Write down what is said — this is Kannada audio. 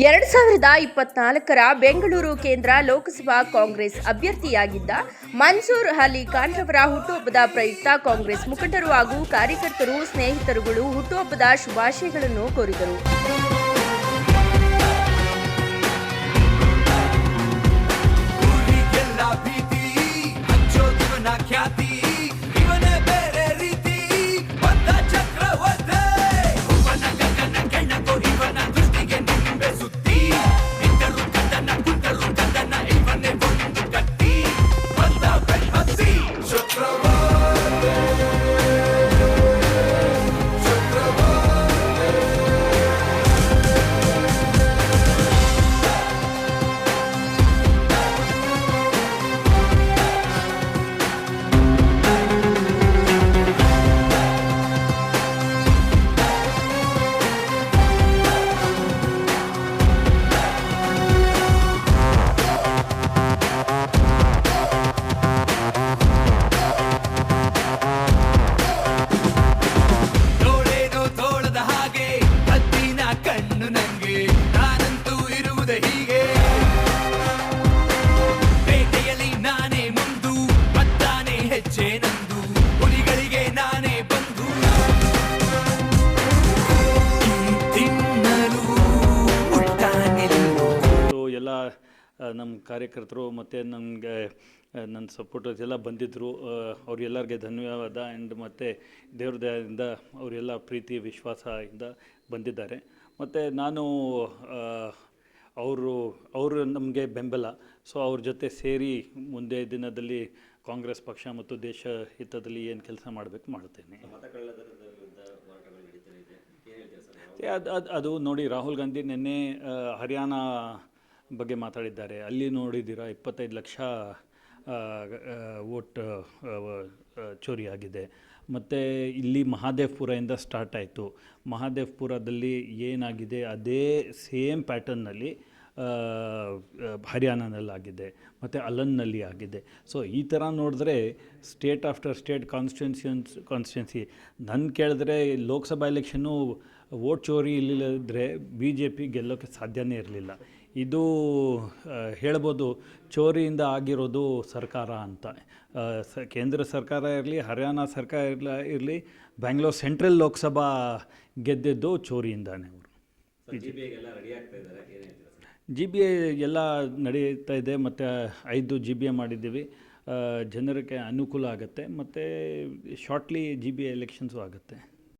ಎರಡ್ ಸಾವಿರದ ಇಪ್ಪತ್ನಾಲ್ಕರ ಬೆಂಗಳೂರು ಕೇಂದ್ರ ಲೋಕಸಭಾ ಕಾಂಗ್ರೆಸ್ ಅಭ್ಯರ್ಥಿಯಾಗಿದ್ದ ಮನ್ಸೂರ್ ಅಲಿ ಖಾನ್ ರವರ ಹುಟ್ಟುಹಬ್ಬದ ಪ್ರಯುಕ್ತ ಕಾಂಗ್ರೆಸ್ ಮುಖಂಡರು ಹಾಗೂ ಕಾರ್ಯಕರ್ತರು, ಸ್ನೇಹಿತರುಗಳು ಹುಟ್ಟುಹಬ್ಬದ ಶುಭಾಶಯಗಳನ್ನು ಕೋರಿದರು. ನಮ್ಮ ಕಾರ್ಯಕರ್ತರು ಮತ್ತು ನನಗೆ ನನ್ನ ಸಪೋರ್ಟರ್ಸ್ ಎಲ್ಲ ಬಂದಿದ್ದರು ಅವರೆಲ್ಲರಿಗೆ ಧನ್ಯವಾದ ಆ್ಯಂಡ್ ಮತ್ತು ದೇವ್ರ ದಯದಿಂದ ಅವರೆಲ್ಲ ಪ್ರೀತಿ, ವಿಶ್ವಾಸದಿಂದ ಬಂದಿದ್ದಾರೆ. ಮತ್ತು ನಾನು ಅವರು ಅವರು ನಮಗೆ ಬೆಂಬಲ. ಸೊ ಅವ್ರ ಜೊತೆ ಸೇರಿ ಮುಂದೆ ದಿನದಲ್ಲಿ ಕಾಂಗ್ರೆಸ್ ಪಕ್ಷ ಮತ್ತು ದೇಶ ಹಿತದಲ್ಲಿ ಏನು ಕೆಲಸ ಮಾಡಬೇಕು ಮಾಡ್ತೇನೆ ಅದು ಅದು ನೋಡಿ ರಾಹುಲ್ ಗಾಂಧಿ ನಿನ್ನೆ ಹರಿಯಾಣ ಬಗ್ಗೆ ಮಾತಾಡಿದ್ದಾರೆ. ಅಲ್ಲಿ ನೋಡಿದ್ದೀರಾ ಇಪ್ಪತ್ತೈದು ಲಕ್ಷ ವೋಟ್ ಆ, ಆ, ಚೋರಿ ಆಗಿದೆ. ಮತ್ತು ಇಲ್ಲಿ ಮಹಾದೇವ್ಪುರದಿಂದ ಸ್ಟಾರ್ಟ್ ಆಯಿತು. ಮಹಾದೇವ್ಪುರದಲ್ಲಿ ಏನಾಗಿದೆ? ಅದೇ ಸೇಮ್ ಪ್ಯಾಟರ್ನಲ್ಲಿ ಹರಿಯಾಣನಲ್ಲಾಗಿದೆ ಮತ್ತು ಅಲನ್ನಲ್ಲಿ ಆಗಿದೆ. ಸೊ ಈ ಥರ ನೋಡಿದ್ರೆ state after state constituencies constituency. ನನ್ನ ಕೇಳಿದ್ರೆ ಲೋಕಸಭಾ ಎಲೆಕ್ಷನ್ನು ವೋಟ್ ಚೋರಿ ಇಲ್ಲದಿದ್ದರೆ ಬಿ ಜೆ ಪಿ ಗೆಲ್ಲೋಕ್ಕೆ ಸಾಧ್ಯನೇ ಇರಲಿಲ್ಲ. ಇದು ಹೇಳ್ಬೋದು ಚೋರಿಯಿಂದ ಆಗಿರೋದು ಸರ್ಕಾರ ಅಂತ. ಸ ಕೇಂದ್ರ ಸರ್ಕಾರ ಇರಲಿ ಹರಿಯಾಣ ಸರ್ಕಾರ ಇರಲ ಇರಲಿ ಬ್ಯಾಂಗ್ಳೂರ್ ಸೆಂಟ್ರಲ್ ಲೋಕಸಭಾ ಗೆದ್ದಿದ್ದು ಚೋರಿಯಿಂದಾನೆ ಅವರು ಜಿ ಬಿ ಐ ಎಲ್ಲ ನಡೀತಾ ಇದೆ ಮತ್ತು ಐದು ಜಿ ಬಿ ಎ ಮಾಡಿದ್ದೀವಿ. ಜನರಿಗೆ ಅನುಕೂಲ ಆಗುತ್ತೆ ಮತ್ತು shortly G B I elections ಆಗುತ್ತೆ.